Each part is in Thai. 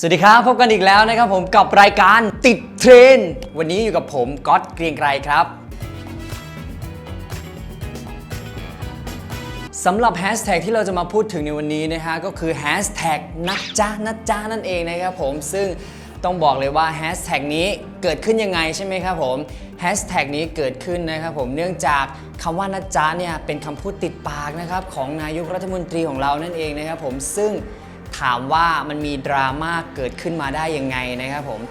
สวัสดีครับ พบกันอีกแล้วนะครับผมกับรายการติดเทรนด์วันนี้อยู่กับผมก๊อตเกรียงไกรครับสำหรับแฮชแท็กที่เราจะมาพูดถึงในวันนี้นะฮะก็คือแฮชแท็กนักจ้านักจ้านั่นเองนะครับผมซึ่งต้องบอกเลยว่าแฮชแท็กนี้เกิดขึ้นยังไงใช่ไหมครับผมแฮชแท็กนี้เกิดขึ้นนะครับผมเนื่องจากคำว่านักจ้าเนี่ยเป็นคำพูดติดปากนะครับของนายกรัฐมนตรีของเรานั่นเองนะครับผมซึ่ง ถามว่ามันมีดราม่าเกิดขึ้นมาได้ยังไงนะครับผม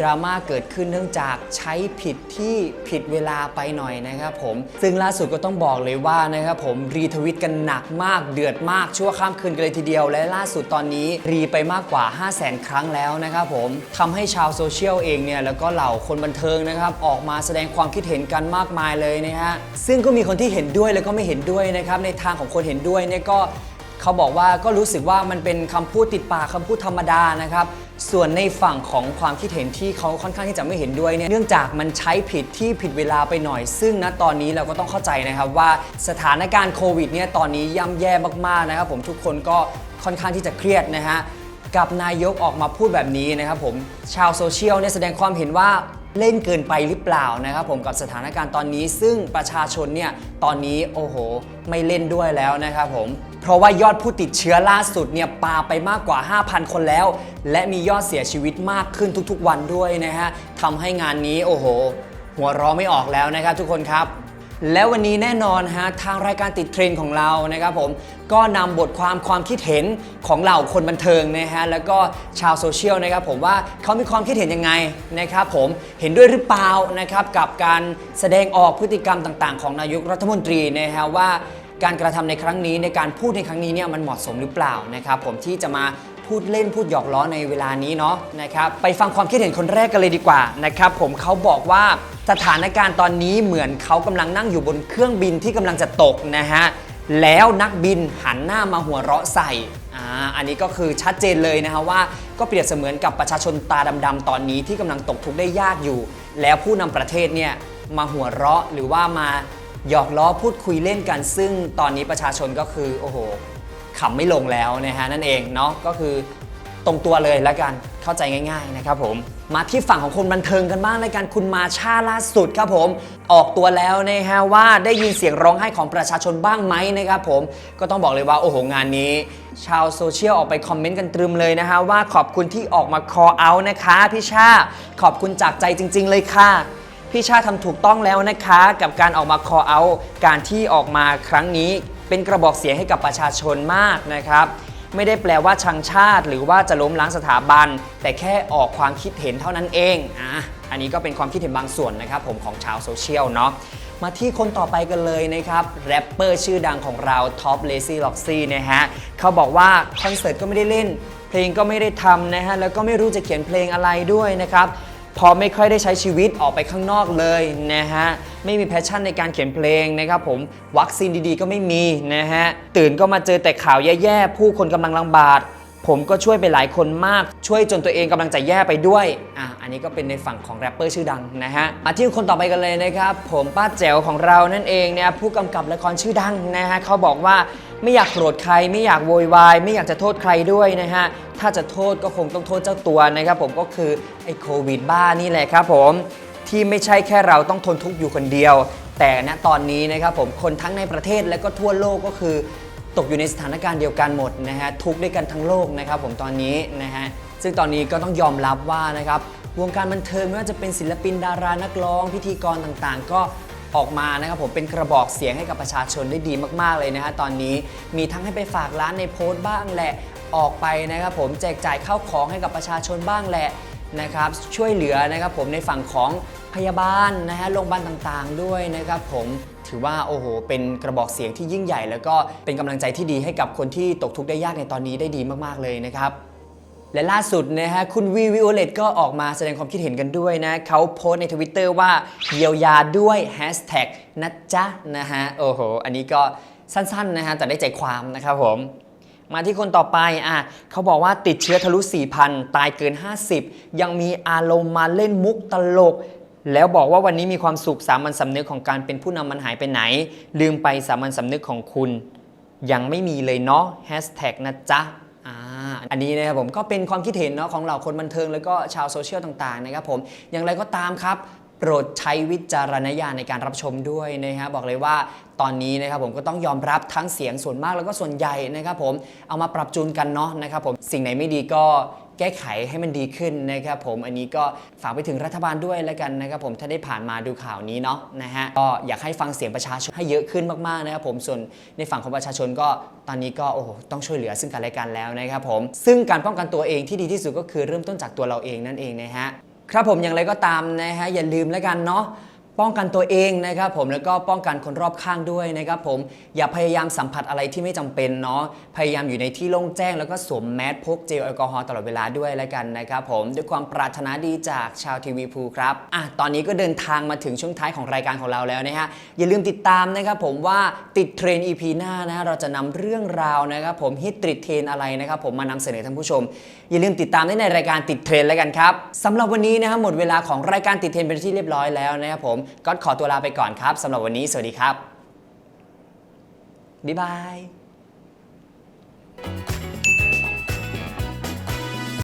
ดราม่าเกิดขึ้นเนื่องจากใช้ผิดที่ผิดเวลาไปหน่อยนะครับผม ซึ่งล่าสุดก็ต้องบอกเลยว่านะครับผมรีทวิตกันหนักมากเดือดมากชั่วข้ามคืนกันเลยทีเดียว และล่าสุดตอนนี้รีไปมากกว่า 5 0 0แสนครั้งแล้วนะครับผมทำให้ชาวโซเชียลเองเนี่ยแล้วก็เหล่าคนบันเทิงนะครับออกมาแสดงความคิดเห็นกันมากมายเลยนะฮะซึ่งก็มีคนที่เห็นด้วยแล้วก็ไม่เห็นด้วยนะครับในทางของคนเห็นด้วยเนี่ยก็ เขาบอกว่าก็รู้สึกว่ามันเป็นคำพูดติดปากคำพูดธรรมดานะครับ ส่วนในฝั่งของความคิดเห็นที่เขาค่อนข้างที่จะไม่เห็นด้วยเนี่ยเนื่องจากมันใช้ผิดที่ผิดเวลาไปหน่อย ซึ่งณตอนนี้เราก็ต้องเข้าใจนะครับว่าสถานการณ์โควิดเนี่ยตอนนี้ย่ำแย่มากๆนะครับผมทุกคนก็ค่อนข้างที่จะเครียดนะฮะกับนายกออกมาพูดแบบนี้นะครับผมชาวโซเชียลเนี่ยแสดงความเห็นว่า เล่นเกินไปหรือเปล่านะครับผมกับสถานการณ์ตอนนี้ ซึ่งประชาชนเนี่ยตอนนี้โอ้โห ไม่เล่นด้วยแล้วนะครับผมเพราะว่ายอดผู้ติดเชื้อล่าสุดเนี่ยปาไปมากกว่า 5,000 คนแล้ว และมียอดเสียชีวิตมากขึ้นทุกๆ วันด้วยนะฮะทำให้งานนี้โอ้โห หัวเราะไม่ออกแล้วนะครับทุกคนครับ แล้ววันนี้แน่นอนฮะทางรายการติดเทรนด์ของเรานะครับผมก็นำบทความความคิดเห็นของเหล่าคนบันเทิงนะฮะแล้วก็ชาวโซเชียลนะครับผมว่าเขามีความคิดเห็นยังไงนะครับผมเห็นด้วยหรือเปล่านะครับกับการแสดงออกพฤติกรรมต่างๆ ของนายกรัฐมนตรีนะฮะว่าการกระทำในครั้งนี้ในการพูดในครั้งนี้เนี่ยมันเหมาะสมหรือเปล่านะครับผมที่จะมาพูดเล่นพูดหยอกล้อในเวลานี้เนาะนะครับไปฟังความคิดเห็นคนแรกกันเลยดีกว่านะครับผมเขาบอกว่า สถานการณ์ตอนนี้เหมือนเขากำลังนั่งอยู่บนเครื่องบินที่กำลังจะตกนะฮะ แล้วนักบินหันหน้ามาหัวเราะใส่อ่าอันนี้ก็คือชัดเจนเลยนะฮะว่าก็เปรียบเสมือนกับประชาชนตาดำๆตอนนี้ที่กำลังตกทุกข์ได้ยากอยู่ แล้วผู้นำประเทศเนี่ยมาหัวเราะหรือว่ามาหยอกล้อพูดคุยเล่นกัน ซึ่งตอนนี้ประชาชนก็คือโอ้โหขำไม่ลงแล้วนะฮะนั่นเองเนาะก็คือ ตรงตัวเลยแล้วกันเข้าใจง่ายๆนะครับผมมาที่ฝั่งของคนบันเทิงกันบ้างรายการคุณมาชาล่าสุดครับผม ออกตัวแล้วนะฮะว่าได้ยินเสียงร้องไห้ของประชาชนบ้างไหมนะครับผมก็ต้องบอกเลยว่าโอ้โหงานนี้ ชาวโซเชียลออกไปคอมเมนต์กันตรึมเลยนะฮะว่าขอบคุณที่ออกมา call out นะคะพี่ชาขอบคุณจากใจจริง ๆ เลยค่ะพี่ชาทำถูกต้องแล้วนะคะ กับการออกมา call out การที่ออกมาครั้งนี้ เป็นกระบอกเสียงให้กับประชาชนมากนะครับ ไม่ได้แปลว่าชังชาติ หรือว่าจะล้มล้างสถาบัน แต่แค่ออกความคิดเห็นเท่านั้นเองอะอันนี้ก็เป็นความคิดเห็นบางส่วนนะครับผมของชาวโซเชียลเนาะมาที่คนต่อไปกันเลยนะครับแรปเปอร์ชื่อดังของเราท็อปเลซี่ล็อกซี่นะฮะเขาบอกว่าคอนเสิร์ตก็ไม่ได้เล่น เพลงก็ไม่ได้ทำนะฮะแล้วก็ไม่รู้จะเขียนเพลงอะไรด้วยนะครับ พอไม่ค่อยได้ใช้ชีวิตออกไปข้างนอกเลยนะฮะไม่มีแพชชั่นในการเขียนเพลงนะครับผมวัคซีนดีๆ ก็ไม่มีนะฮะตื่นก็มาเจอแต่ข่าวแย่ๆผู้คนกำลังลำบากผมก็ช่วยไปหลายคนมาก ช่วยจนตัวเองกำลังจะแย่ไปด้วยอะอันนี้ก็เป็นในฝั่งของแรปเปอร์ชื่อดังนะฮะมาที่คนต่อไปกันเลยนะครับ ผมป้าแจ๋วของเรานั่นเองเนี่ยผู้กำกับละครชื่อดังนะฮะเขาบอกว่า ไม่อยากโกรธใคร ไม่อยากโวยวาย ไม่อยากจะโทษใครด้วยนะฮะ ถ้าจะโทษก็คงต้องโทษเจ้าตัวนะครับผมก็คือไอ้โควิดบ้านี่แหละครับผมที่ไม่ใช่แค่เราต้องทนทุกข์อยู่คนเดียว แต่ณตอนนี้นะครับผมคนทั้งในประเทศและก็ทั่วโลกก็คือตกอยู่ในสถานการณ์เดียวกันหมดนะฮะทุกข์ด้วยกันทั้งโลกนะครับผมตอนนี้นะฮะซึ่งตอนนี้ก็ต้องยอมรับว่านะครับวงการบันเทิงไม่ว่าจะเป็นศิลปินดารานักร้อง พิธีกรต่างๆ ก็ ออกมานะครับผมเป็นกระบอกเสียงให้กับประชาชนได้ดีมาก ๆ เลยนะฮะตอนนี้มีทั้งให้ไปฝากร้านในโพสต์บ้างแหละออกไปนะครับผมแจกจ่ายข้าวของให้กับประชาชนบ้างแหละนะครับช่วยเหลือนะครับผมในฝั่งของพยาบาลนะฮะโรงพยาบาลต่างๆ ด้วยนะครับผมถือว่าโอ้โห เป็นกระบอกเสียงที่ยิ่งใหญ่ แล้วก็เป็นกำลังใจที่ดีให้กับคนที่ตกทุกข์ได้ยากในตอนนี้ได้ดีมากๆเลยนะครับ และล่าสุดนะฮะคุณวีวิโอเลตก็ออกมาแสดงความคิดเห็นกันด้วยนะเขาโพสต์ในทวิตเตอร์ว่าเยียวยาด้วยแฮชแท็กนะจ๊ะนะฮะโอ้โห อันนี้ก็สั้นๆนะฮะแต่ได้ใจความนะครับผมมาที่คนต่อไปอะเขาบอกว่าติดเชื้อทะลุ 4,000 ตายเกิน 50 ยังมีอารมณ์มาเล่นมุกตลก แล้วบอกว่าวันนี้มีความสุขสามัญสำนึกของการเป็นผู้นำมันหายไปไหน ลืมไปสามัญสำนึกของคุณ ยังไม่มีเลยเนาะแฮชแท็กนะจ๊ะ อันนี้นะครับผมก็เป็นความคิดเห็นเนาะของเหล่าคนบันเทิงแล้วก็ชาวโซเชียลต่างๆนะครับผมอย่างไรก็ตามครับโปรดใช้วิจารณญาณในการรับชมด้วยนะฮะบอกเลยว่าตอนนี้นะครับผมก็ต้องยอมรับทั้งเสียงส่วนมากแล้วก็ส่วนใหญ่นะครับผมเอามาปรับจูนกันเนาะนะครับผมสิ่งไหนไม่ดีก็ แก้ไขให้มันดีขึ้นนะครับผมอันนี้ก็ฝากไปถึงรัฐบาลด้วยแล้วกันนะครับผมถ้าได้ผ่านมาดูข่าวนี้เนาะนะฮะก็อยากให้ฟังเสียงประชาชนให้เยอะขึ้นมากๆนะครับผมส่วนในฝั่งของประชาชนก็ตอนนี้ก็โอ้โหต้องช่วยเหลือซึ่งกันและกันแล้วนะครับผมซึ่งการป้องกันตัวเองที่ดีที่สุดก็คือเริ่มต้นจากตัวเราเองนั่นเองนะฮะครับผมอย่างไรก็ตามนะฮะอย่าลืมแล้วกันเนาะ ป้องกันตัวเองนะครับผมแล้วก็ป้องกันคนรอบข้างด้วยนะครับผมอย่าพยายามสัมผัสอะไรที่ไม่จำเป็นเนาะพยายามอยู่ในที่โล่งแจ้ง แล้วก็สวมแมสพกเจลแอลกอฮอล์ตลอดเวลาด้วยแล้วกันนะครับผมด้วยความปรารถนาดีจากชาวทีวีพูครับอะตอนนี้ก็เดินทางมาถึงช่วงท้ายของรายการของเราแล้วนะฮะอย่าลืมติดตามนะครับผมว่าติดเทรน EP หน้านะฮะเราจะนำเรื่องราวนะครับผมฮิตติดเทรนอะไรนะครับผมมานำเสนอท่านผู้ชม อย่าลืมติดตามได้ในรายการติดเทรนแล้วกันครับสำหรับวันนี้นะครับหมดเวลาของรายการติดเทรนเป็นที่เรียบร้อยแล้วนะครับผมก็ขอตัวลาไปก่อนครับสำหรับวันนี้สวัสดีครับ บ๊ายบาย